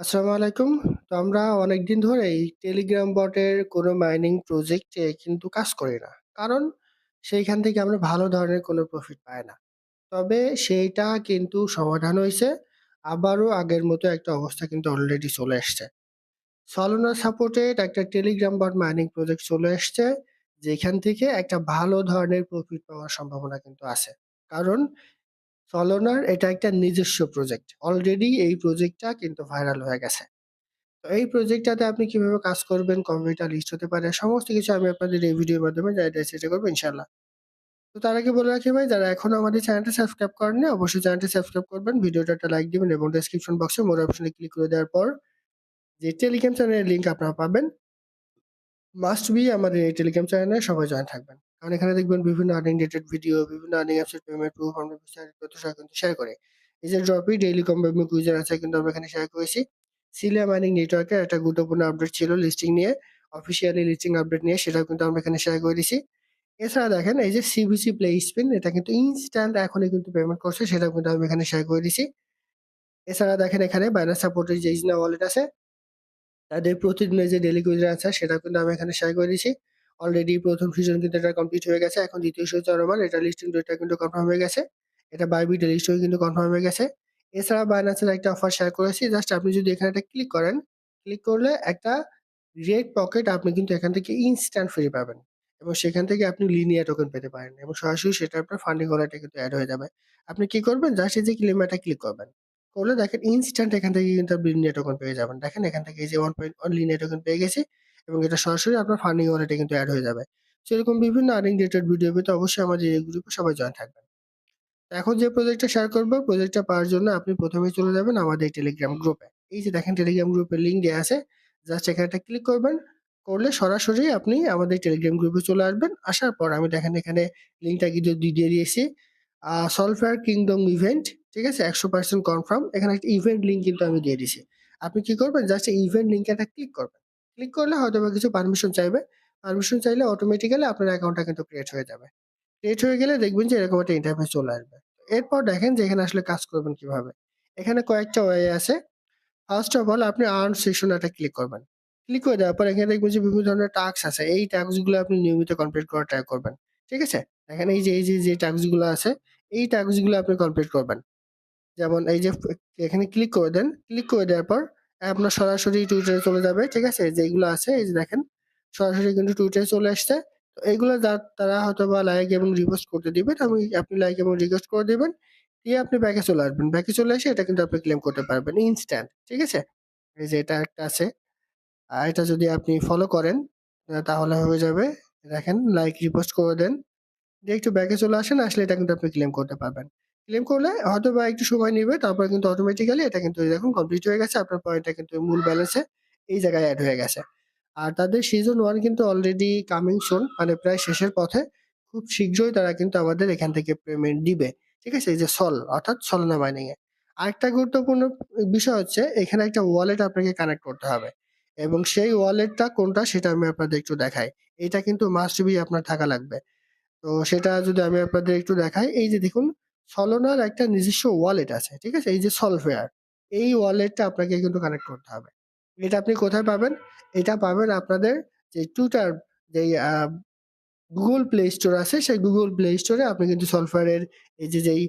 আসসালামু আলাইকুম। তো আমরা অনেকদিন ধরেই টেলিগ্রাম বটের কোনো মাইনিং প্রজেক্টে কিন্তু কাজ করি না। কারণ সেইখান থেকে আমরা ভালো ধরনের কোনো প্রফিট পাই না। তবে সেইটা কিন্তু সমাধান হয়েছে আবারও আগের মতো একটা অবস্থা কিন্তু অলরেডি চলে এসছে। সলোনা সাপোর্টেড একটা টেলিগ্রাম বট মাইনিং প্রজেক্ট চলে এসছে। যেখান থেকে একটা ভালো ধরনের প্রফিট পাওয়ার সম্ভাবনা কিন্তু আছে। কারণ সলোনার এটা একটা নিজস্ব প্রজেক্ট। অলরেডি এই প্রজেক্টটা কিন্তু ভাইরাল হয়ে গেছে। তো এই প্রজেক্টটাতে আপনি কীভাবে কাজ করবেন, কম্পিউটার লিস্ট হতে পারে, সমস্ত কিছু আমি আপনাদের এই ভিডিওর মাধ্যমে জানাইতে চেষ্টা করব ইনশাল্লাহ তো তার আগে বলে রাখি ভাই যারা এখনও আমাদের চ্যানেলটা সাবস্ক্রাইব করেননি অবশ্যই চ্যানেলটি সাবস্ক্রাইব করবেন। ভিডিওটা একটা লাইক দিবেন এবং ডেসক্রিপশন বক্সে মোর অপশনে ক্লিক করে দেওয়ার পর যে টেলিগ্রাম চ্যানেলের লিঙ্ক আপনারা পাবেন মাস্ট বি আমাদের এই টেলিগ্রাম চ্যানেলে সবাই জয়েন থাকবেন। কারণ এখানে দেখবেন বিভিন্ন আর্নিং রিলেটেড ভিডিও, বিভিন্ন আর্নিং অ্যাপসের পেমেন্ট প্রুফ আমরা বিস্তারিত তথ্য সহ কিন্তু শেয়ার করে এই যে ড্রপি ডেইলি কম্বাইন কুইজার আছে কিন্তু আমরা এখানে শেয়ার করেছি। সিলিয়া মাইনিং নেটওয়ার্কের একটা গুরুত্বপূর্ণ আপডেট ছিল লিস্টিং নিয়ে, অফিসিয়ালি লিস্টিং আপডেট নিয়ে সেটাও কিন্তু আমরা এখানে শেয়ার করে দিছি। এছাড়া দেখেন এই যে সিবিসি প্লে স্পিন এটা কিন্তু ইনস্ট্যান্ট এখনই কিন্তু পেমেন্ট করছে সেটাও কিন্তু আমি এখানে শেয়ার করে দিছি। এছাড়া দেখেন এখানে বাইন্যান্স সাপোর্টের যে ইজনা ওয়ালেট আছে তাদের প্রতিদিনের যে ডেইলি কুইজার আছে সেটা কিন্তু আমি এখানে শেয়ার করে দিছি। অলরেডি প্রথম সিজন কিন্তু এটা কমপ্লিট হয়ে গেছে। এখন দ্বিতীয় সিজন চলমান। এটা লিস্টিং ডেটটা কিন্তু কনফার্ম হয়ে গেছে। এটা বাইবিট লিস্ট হয়ে কিন্তু কনফার্ম হয়ে গেছে। এছাড়া বাইন্যান্সের একটা অফার শেয়ার করেছি। জাস্ট আপনি যদি এখানে একটা ক্লিক করেন, ক্লিক করলে একটা রেড পকেট আপনি কিন্তু এখান থেকে ইনস্ট্যান্ট ফ্রি পাবেন। এবং সেখান থেকে আপনি লিনিয়ার টোকেন পেতে পারেন এবং সরাসরি সেটা আপনার ফান্ডিং ওয়ালেটে কিন্তু অ্যাড হয়ে যাবে। আপনি কি করবেন? জাস্ট এই যে ক্লেম এটা ক্লিক করবেন। করলে দেখেন ইনস্ট্যান্ট এখান থেকে কিন্তু আপনি লিনিয়ার টোকেন পেয়ে যাবেন। দেখেন এখান থেকে এই যে 1.1 লিনিয়ার টোকেন পেয়ে গেছি এবং এটা সরাসরি আপনার ফান্ডিং ওয়ালেটে কিন্তু অ্যাড হয়ে যাবে। সো এরকম বিভিন্ন আর্নিং রিলেটেড ভিডিও পেতে অবশ্যই আমাদের এই গ্রুপে সবাই জয়েন থাকবেন। এখন যে প্রজেক্টটা শেয়ার করব, প্রজেক্টটা পাওয়ার জন্য আপনি প্রথমে চলে যাবেন আমাদের টেলিগ্রাম গ্রুপে। এই যে দেখেন টেলিগ্রাম গ্রুপের লিঙ্ক দেয়া আছে। জাস্ট এখানে একটা ক্লিক করবেন। করলে সরাসরি আপনি আমাদের টেলিগ্রাম গ্রুপে চলে আসবেন। আসার পর আমি দেখেন এখানে লিঙ্কটা কিন্তু দিয়ে দিয়েছি। আ সলফেয়ার কিংডম ইভেন্ট, ঠিক আছে? ১০০% কনফার্ম। এখানে একটা ইভেন্ট লিঙ্ক কিন্তু আমি দিয়ে দিছি। আপনি কি করবেন? জাস্ট ইভেন্ট লিংকে একটা ক্লিক করবেন। ক্লিক করলে হয়তো বা কিছু পারমিশন চাইবে। পারমিশন চাইলে অটোমেটিক্যালি আপনার অ্যাকাউন্টটা কিন্তু ক্রিয়েট হয়ে যাবে। ক্রিয়েট হয়ে গেলে দেখবেন যে এরকম একটা ইন্টারফেস চলে আসবে। এরপর দেখেন যে এখানে আসলে কাজ করবেন কীভাবে। এখানে কয়েকটা ওয়ে আছে। ফার্স্ট অফ অল আপনি আর্ন সেকশন একটা ক্লিক করবেন। ক্লিক করে দেওয়ার পর এখানে দেখবেন যে বিভিন্ন ধরনের টাস্ক আছে। এই টাস্কগুলো আপনি নিয়মিত কমপ্লিট করার ট্রাই করবেন। ঠিক আছে? দেখেন এই যে এই যে, যে টাস্কগুলো আছে, এই টাস্কগুলো আপনি কমপ্লিট করবেন। যেমন এই যে এখানে ক্লিক করে দেন। ক্লিক করে দেওয়ার পর আপনার সরাসরি টুইটারে চলে যাবে। ঠিক আছে? যেগুলো আছে, এই যে দেখেন, সরাসরি কিন্তু টুইটারে চলে আসছে। তো এইগুলো তারা হয়তোবা লাইক এবং রিপোস্ট করতে দিবেন। আমি, আপনি লাইক এবং রিকোয়েস্ট করে দিবেন। দিয়ে আপনি ব্যাকে চলে আসবেন। ব্যাকে চলে এসে এটা কিন্তু আপনি ক্লেম করতে পারবেন ইনস্ট্যান্ট। ঠিক আছে? এই যে এটা একটা আছে। আর এটা যদি আপনি ফলো করেন তাহলে হয়ে যাবে। দেখেন লাইক রিপোস্ট করে দেন। দিয়ে একটু ব্যাকে চলে আসেন। আসলে এটা কিন্তু আপনি ক্লেম করতে পারবেন। ক্লেম করলে হয়তো বা একটু সময় নেবে তারপরে কিন্তু অটোমেটিক্যালি এটা কিন্তু দেখুন কমপ্লিট হয়ে গেছে। আপনার পয়েন্টটা কিন্তু মূল ব্যালেন্সে এই জায়গায় অ্যাড হয়ে গেছে। আর তাদের সিজন ওয়ান কিন্তু অলরেডি কামিং সুন মানে প্রায় শেষের পথে। খুব শীঘ্রই তারা কিন্তু আমাদের এখান থেকে পেমেন্ট দিবে। ঠিক আছে? এই যে সল অর্থাৎ সলনা মাইনিং এ। আরেকটা গুরুত্বপূর্ণ বিষয় হচ্ছে এখানে একটা ওয়ালেট আপনাকে কানেক্ট করতে হবে। এবং সেই ওয়ালেটটা কোনটা সেটা আমি আপনাদের একটু দেখাই। এটা কিন্তু মাস্ট বি আপনার থাকা লাগবে। তো সেটা যদি আমি আপনাদের একটু দেখাই, এই যে দেখুন সলোনার একটা নিজস্ব ওয়ালেট আছে। ঠিক আছে? এই যে সলফেয়ার। এই ওয়ালেটটা আপনাকে কিন্তু কানেক্ট করতে হবে। এটা আপনি কোথায় পাবেন? এটা পাবেন আপনাদের যে টুইটার যেই গুগল প্লে স্টোর আছে সেই গুগল প্লে স্টোরে আপনি কিন্তু সলফেয়ারের এই যে যেই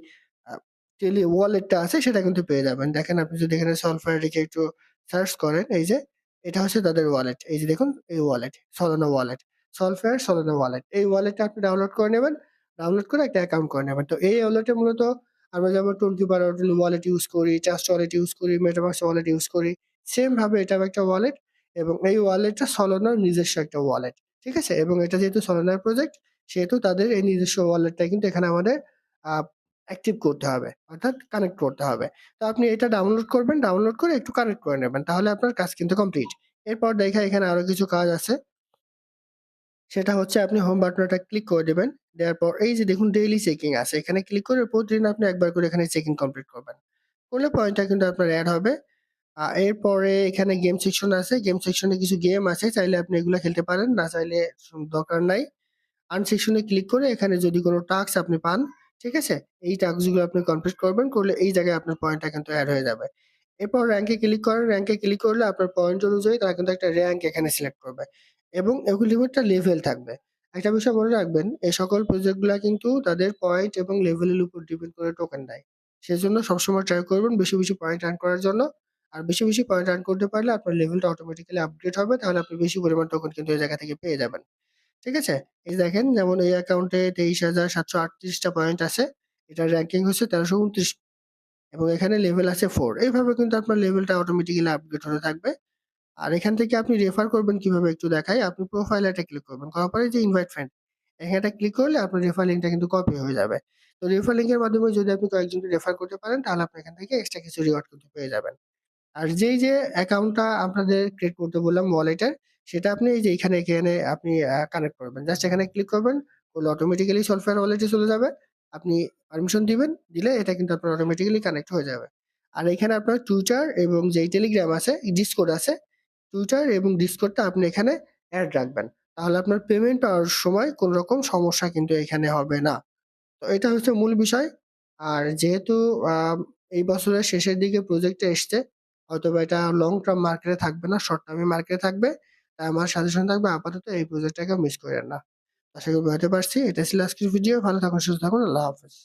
টেলি ওয়ালেটটা আছে সেটা কিন্তু পেয়ে যাবেন। দেখেন আপনি যদি এখানে সলফেয়ার লিখে একটু সার্চ করেন এই যে এটা হচ্ছে তাদের ওয়ালেট। এই যে দেখুন এই wallet, Solana wallet. Solflare Solana wallet. এই ওয়ালেটটা আপনি ডাউনলোড করে নেবেন। ডাউনলোড করে একটা অ্যাকাউন্ট করে নেবেন। তো এই ওয়ালেটে মূলত আমরা যেমন টোয়েন্টি টোনকিপার ওয়ালেট ইউজ করি, ট্রাস্ট ওয়ালেট ইউজ করি, মেটামাস্ক ওয়ালেট ইউজ করি। সেমভাবে এটাও একটা ওয়ালেট এবং এই ওয়ালেটটা সলোনার নিজস্ব একটা ওয়ালেট। ঠিক আছে? এবং এটা যেহেতু সলোনার প্রজেক্ট সেহেতু তাদের এই নিজস্ব ওয়ালেটটা কিন্তু এখানে আমাদের অ্যাক্টিভ করতে হবে। অর্থাৎ কানেক্ট করতে হবে। তো আপনি এটা ডাউনলোড করবেন। ডাউনলোড করে একটু কানেক্ট করে নেবেন। তাহলে আপনার কাজ কিন্তু কমপ্লিট। এরপর দেখেন এখানে আরও কিছু কাজ আছে। সেটা হচ্ছে আপনি হোম বাটনটা ক্লিক করে দিবেন। দেওয়ার পর এই যে দেখুন ডেইলি চেকিং আছে। এখানে ক্লিক করে প্রতিদিন আপনি একবার করে এখানে চেকিং কমপ্লিট করবেন। করলে পয়েন্টটা কিন্তু আপনার অ্যাড হবে। এরপরে এখানে গেম সেকশন আছে। গেম সেকশনে কিছু গেম আছে। চাইলে আপনি এগুলো খেলতে পারেন। না চাইলে দরকার নাই। আর্ন সেকশনে ক্লিক করে এখানে যদি কোনো টাস্ক আপনি পান, ঠিক আছে? এই টাস্কগুলো আপনি কমপ্লিট করবেন। করলে এই জায়গায় আপনার পয়েন্টটা কিন্তু অ্যাড হয়ে যাবে। এরপর র্যাঙ্কে ক্লিক করেন। র্যাঙ্কে ক্লিক করলে আপনার পয়েন্ট অনুযায়ী তারা কিন্তু একটা র্যাঙ্ক এখানে সিলেক্ট করবে এবং এগুলির একটা লেভেল থাকবে। একটা বিষয় মনে রাখবেন এই সকল প্রজেক্টগুলা কিন্তু তাদের পয়েন্ট এবং লেভেলের উপর ডিপেন্ড করে টোকেন দেয়। সেজন্য সবসময় ট্রাই করবেন বেশি, বেশি পয়েন্ট আর্ন করার জন্য। আর বেশি, বেশি পয়েন্ট আর্ন করতে পারলে আপনার লেভেলটা অটোমেটিক্যালি আপগ্রেড হবে। তাহলে আপনি বেশি পরিমাণ টোকেন কিন্তু এই জায়গা থেকে পেয়ে যাবেন। ঠিক আছে? এই দেখেন যেমন এই অ্যাকাউন্টে তেইশ হাজার সাতশো আটত্রিশটা পয়েন্ট আছে। এটার র্যাঙ্কিং হচ্ছে ১৩২৯ এবং এখানে লেভেল আছে ফোর এইভাবে কিন্তু আপনার লেভেলটা অটোমেটিক্যালি আপগ্রেড হতে থাকবে। আর এখান থেকে আপনি রেফার করবেন কীভাবে একটু দেখাই। আপনি প্রোফাইল এ একটা ক্লিক করবেন। করার পরে যে ইনভাইট ফ্রেন্ড এখানে ক্লিক করলে আপনার রেফার লিঙ্কটা কিন্তু কপি হয়ে যাবে। তো রেফার লিঙ্কের মাধ্যমে যদি আপনি কয়েকজনকে রেফার করতে পারেন তাহলে আপনি এখান থেকে এক্সট্রা কিছু রিওয়ার্ড কিন্তু পেয়ে যাবেন। আর যেই যে অ্যাকাউন্টটা আপনাদের ক্রিয়েট করতে বললাম ওয়ালেটের সেটা আপনি এই যে এখানে, এখানে আপনি কানেক্ট করবেন। জাস্ট এখানে ক্লিক করবেন। করলে অটোমেটিক্যালি সলফেয়ার ওয়ালেটে চলে যাবে। আপনি পারমিশন দিবেন। দিলে এটা কিন্তু আপনার অটোমেটিক্যালি কানেক্ট হয়ে যাবে। আর এখানে আপনার টুইটার এবং যেই টেলিগ্রাম আছে, ডিসকর্ড আছে। টুইটার এবং ডিসকর্ডটা আপনি এখানে অ্যাড রাখবেন। তাহলে আপনার পেমেন্ট পাওয়ার সময় কোনো রকম সমস্যা কিন্তু এখানে হবে না। তো এটা হচ্ছে মূল বিষয়। আর যেহেতু এই বছরের শেষের দিকে প্রজেক্টটা এসছে, হয়তোবা এটা লং টার্ম মার্কেটে থাকবে না, শর্ট টার্মে মার্কেটে থাকবে। তাই আমার সাজেশন থাকবে আপাতত এই প্রজেক্টটাকে মিস কইরেন না। আশা করি বোঝাতে পারছি। এটা ছিল আজকের ভিডিও। ভালো থাকুন, সুস্থ থাকুন। আল্লাহ হাফেজ।